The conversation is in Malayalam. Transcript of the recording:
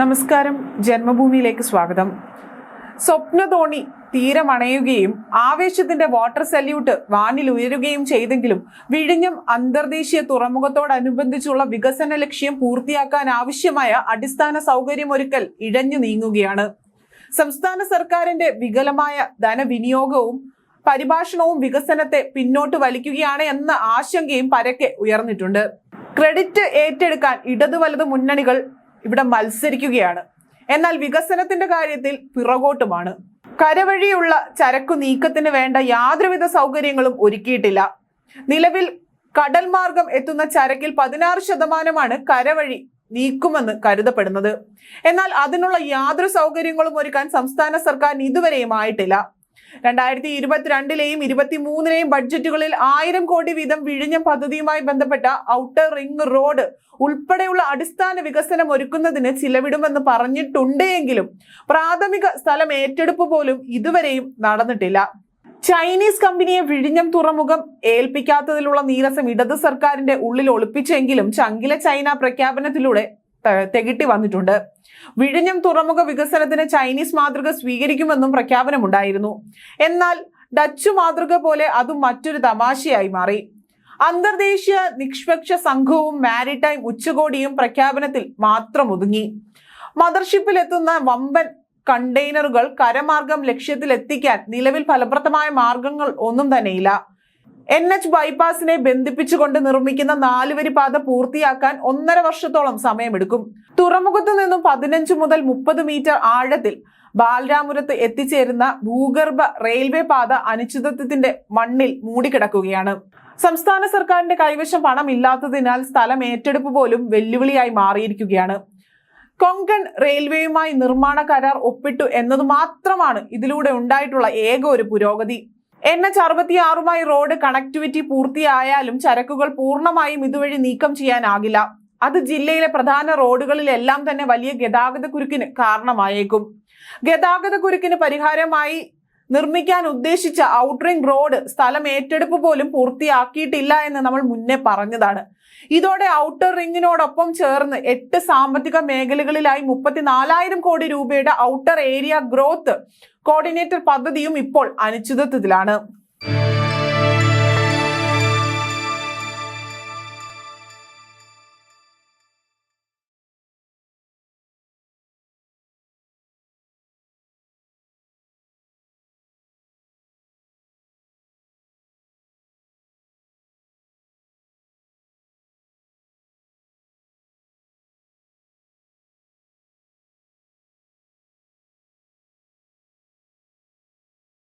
നമസ്കാരം. ജന്മഭൂമിയിലേക്ക് സ്വാഗതം. സ്വപ്നതോണി തീരമണയുകയും ആവേശത്തിന്റെ വാട്ടർ സല്യൂട്ട് വാനിൽ ഉയരുകയും ചെയ്തെങ്കിലും വിഴിഞ്ഞം അന്തർദേശീയ തുറമുഖത്തോടനുബന്ധിച്ചുള്ള വികസന ലക്ഷ്യം പൂർത്തിയാക്കാൻ ആവശ്യമായ അടിസ്ഥാന സൗകര്യമൊരുക്കൽ ഇഴഞ്ഞു നീങ്ങുകയാണ്. സംസ്ഥാന സർക്കാരിന്റെ വികലമായ ധനവിനിയോഗവും പരിഭാഷണവും വികസനത്തെ പിന്നോട്ട് വലിക്കുകയാണ് എന്ന ആശങ്കയും പരക്കെ ഉയർന്നിട്ടുണ്ട്. ക്രെഡിറ്റ് ഏറ്റെടുക്കാൻ ഇടതു വലത് മുന്നണികൾ ഇവിടെ മത്സരിക്കുകയാണ്. എന്നാൽ വികസനത്തിന്റെ കാര്യത്തിൽ പിറകോട്ടുമാണ്. കരവഴിയുള്ള ചരക്കു നീക്കത്തിന് വേണ്ട യാതൊരുവിധ സൗകര്യങ്ങളും ഒരുക്കിയിട്ടില്ല. നിലവിൽ കടൽ മാർഗം എത്തുന്ന ചരക്കിൽ പതിനാറ് ശതമാനമാണ് കരവഴി നീക്കുമെന്ന് കരുതപ്പെടുന്നത്. എന്നാൽ അതിനുള്ള യാതൊരു സൗകര്യങ്ങളും ഒരുക്കാൻ സംസ്ഥാന സർക്കാരിന് ഇതുവരെയും ആയിട്ടില്ല. രണ്ടായിരത്തി ഇരുപത്തിരണ്ടിലെയും ഇരുപത്തിമൂന്നിലെയും ബഡ്ജറ്റുകളിൽ ആയിരം കോടി വീതം വിഴിഞ്ഞം പദ്ധതിയുമായി ബന്ധപ്പെട്ട ഔട്ടർ റിംഗ് റോഡ് ഉൾപ്പെടെയുള്ള അടിസ്ഥാന വികസനം ഒരുക്കുന്നതിന് ചിലവിടുമെന്ന് പറഞ്ഞിട്ടുണ്ട് എങ്കിലും പ്രാഥമിക സ്ഥലം ഏറ്റെടുപ്പ് പോലും ഇതുവരെയും നടന്നിട്ടില്ല. ചൈനീസ് കമ്പനിയെ വിഴിഞ്ഞം തുറമുഖം ഏൽപ്പിക്കാത്തതിലുള്ള നീരസം ഇടത് സർക്കാരിന്റെ ഉള്ളിൽ ഒളിപ്പിച്ചെങ്കിലും ചങ്കില ചൈന പ്രഖ്യാപനത്തിലൂടെ തെകിട്ടി വന്നിട്ടുണ്ട്. വിഴിഞ്ഞം തുറമുഖ വികസനത്തിന് ചൈനീസ് മാതൃക സ്വീകരിക്കുമെന്നും പ്രഖ്യാപനമുണ്ടായിരുന്നു. എന്നാൽ ഡച്ചു മാതൃക പോലെ അതും മറ്റൊരു തമാശയായി മാറി. അന്തർദേശീയ നിഷ്പക്ഷ സംഘവും മാരിടൈം ഉച്ചകോടിയും പ്രഖ്യാപനത്തിൽ മാത്രം ഒതുങ്ങി. മദർഷിപ്പിൽ എത്തുന്ന വമ്പൻ കണ്ടെയ്നറുകൾ കരമാർഗം ലക്ഷ്യത്തിലെത്തിക്കാൻ നിലവിൽ ഫലപ്രദമായ മാർഗങ്ങൾ ഒന്നും തന്നെയില്ല. എൻ എച്ച് ബൈപ്പാസിനെ ബന്ധിപ്പിച്ചുകൊണ്ട് നിർമ്മിക്കുന്ന നാലുവരി പാത പൂർത്തിയാക്കാൻ ഒന്നര വർഷത്തോളം സമയമെടുക്കും. തുറമുഖത്ത് നിന്നും പതിനഞ്ച് മുതൽ മുപ്പത് മീറ്റർ ആഴത്തിൽ ബാലരാമുരത്ത് എത്തിച്ചേരുന്ന ഭൂഗർഭ റെയിൽവേ പാത അനിശ്ചിതത്വത്തിന്റെ മണ്ണിൽ മൂടിക്കിടക്കുകയാണ്. സംസ്ഥാന സർക്കാരിന്റെ കൈവശം പണമില്ലാത്തതിനാൽ സ്ഥലം ഏറ്റെടുപ്പ് പോലും വെല്ലുവിളിയായി മാറിയിരിക്കുകയാണ്. കൊങ്കൺ റെയിൽവേയുമായി നിർമ്മാണ കരാർ ഒപ്പിട്ടു എന്നത് മാത്രമാണ് ഇതിലൂടെ ഉണ്ടായിട്ടുള്ള ഏക ഒരു പുരോഗതി. എൻ എച്ച് അറുപത്തിയാറുമായി റോഡ് കണക്ടിവിറ്റി പൂർത്തിയായാലും ചരക്കുകൾ പൂർണമായും ഇതുവഴി നീക്കം ചെയ്യാനാകില്ല. അത് ജില്ലയിലെ പ്രധാന റോഡുകളിലെല്ലാം തന്നെ വലിയ ഗതാഗത കുരുക്കിന് കാരണമായേക്കും. ഗതാഗത കുരുക്കിന് പരിഹാരമായി നിർമ്മിക്കാൻ ഉദ്ദേശിച്ച ഔട്ടറിംഗ് റോഡ് സ്ഥലം ഏറ്റെടുപ്പ് പോലും പൂർത്തിയാക്കിയിട്ടില്ല എന്ന് നമ്മൾ മുന്നേ പറഞ്ഞതാണ്. ഇതോടെ ഔട്ടർ റിംഗിനോടൊപ്പം ചേർന്ന് എട്ട് സാമ്പത്തിക മേഖലകളിലായി മുപ്പത്തിനാലായിരം കോടി രൂപയുടെ ഔട്ടർ ഏരിയ ഗ്രോത്ത് കോർഡിനേറ്റർ പദ്ധതിയും ഇപ്പോൾ അനിശ്ചിതത്വത്തിലാണ്.